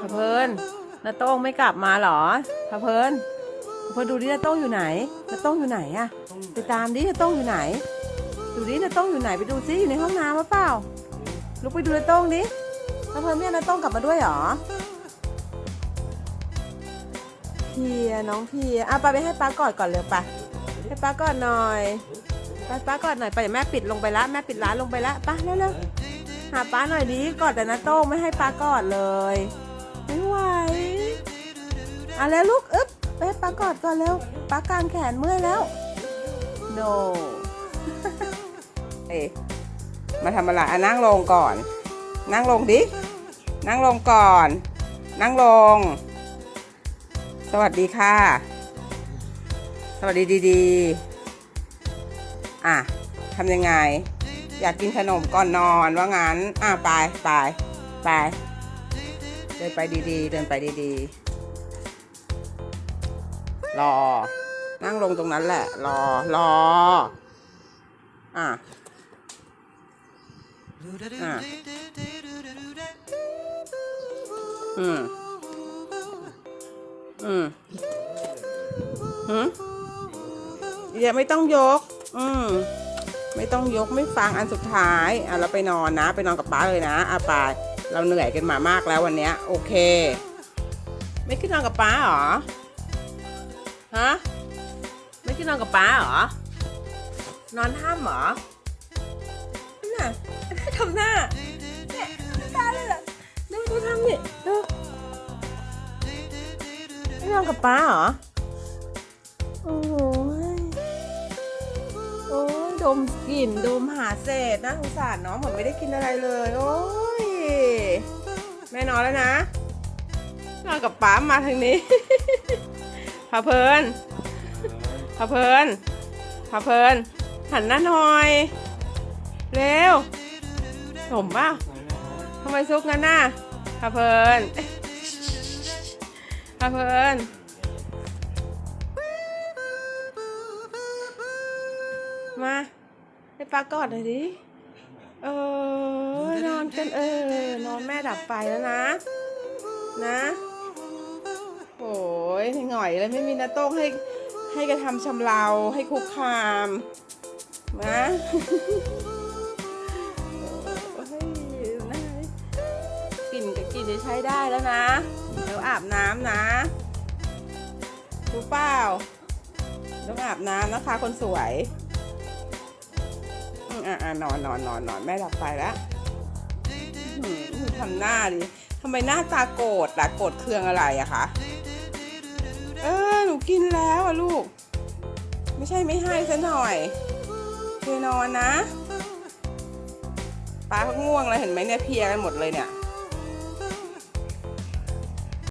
พะเพินนาโต้งไม่กลับมาเหรอพะเพินพะเพินดูดินาโต้งอยู่ไหนนาโต้งอยู่ไหนอะไปตามดินาโต้งอยู่ไหน ดูดินาโต้งอยู่ไหนไปดูซิอยู่ในห้องน้ำหรือเปล่าลุกไปดูนาโต้งดิพะเพินไม่เอานาโต้งกลับมาด้วยเหรอเพียน้องเพียอะไปไปให้ป้ากอดก่อนเร็วไปให้ป้ากอดหน่อย ไปป้ากอดหน่อยไปเดี๋ยวแม่ปิดลงไปละแม่ปิดร้านลงไปละปเร็วเร็วๆหาป้าหน่อยดิกอดแต่นาโต้งไม่ให้ป้ากอดเลยไม่ไหวอะแล้วลูกอึ๊บไปป้ากอดก่อนเร็วป้ากางแขนเมื่อยแล้ว no เอ๊มาทำอะไรอะนั่งลงก่อน นั่งลงดิ นั่งลงก่อน นั่งลง สวัสดีค่ะ สวัสดีดีๆ อะทำยังไง อยากกินขนมก่อนนอนว่างั้น อะไปไปไปเดินไปดีๆ เดินไปดีๆ รอ นั่งลงตรงนั้นแหละ รอรอ อะอะอืมอืมหืมอย่าไม่ต้องยก อืมไม่ต้องยกไม่ฟังอันสุดท้ายอะเราไปนอนนะ ไปนอนกับป้าเลยนะอะไปเราเหนื่อยกันมามากแล้ววันเนี้ย โอเค ไม่ขึ้นนอนกับป้าเหรอฮะไม่ขึ้นนอนกับป้าเหรอนอนถ้ำเหรอนั่นะทำหน้าเนี่ยตาเลยเหรอดูดูทำนี่ดูไม่นอนกับป้าเหรอโอ้โอ้ย ดมกลิ่นดมหาเศษนะสงสารน้องเหมือนไม่ได้กินอะไรเลย โอ้ยแม่นอนแล้วนะนอนกับป๊ามาทางนี้พาเพลินพาเพลินพาเพลินหันหน้าหน่อย เร็วสมป่ะทำไมซุกงั้นน่ะพาเพลินพาเพลิน มา ให้ป้ากอดหน่อยดิ เออนอนกันเออนอนแม่ดับไฟแล้วนะ นะโอ้ยหน่อยเลยไม่มีนาโต้งให้ให้กระทำชำเราให้คุกคามนะโอ้ยน่ากลิ่นกับกลิ่นจะใช้ได้แล้วนะ เดี๋ยวอาบน้ำนะรู้เปล่าต้องอาบน้ำนะคะคนสวย อะอะนอนนอนนอนนอนแม่หลับไปแล้วทำหน้าดิทำไมหน้าตาโกรธล่ะโกรธเคืองอะไรอะคะ เออ หนูกินแล้วอะลูก ไม่ใช่ไม่ให้ซะหน่อยเคนอนนะป้าเขาง่วงแล้วเห็นไหมเนี่ยเพียกันหมดเลยเนี่ย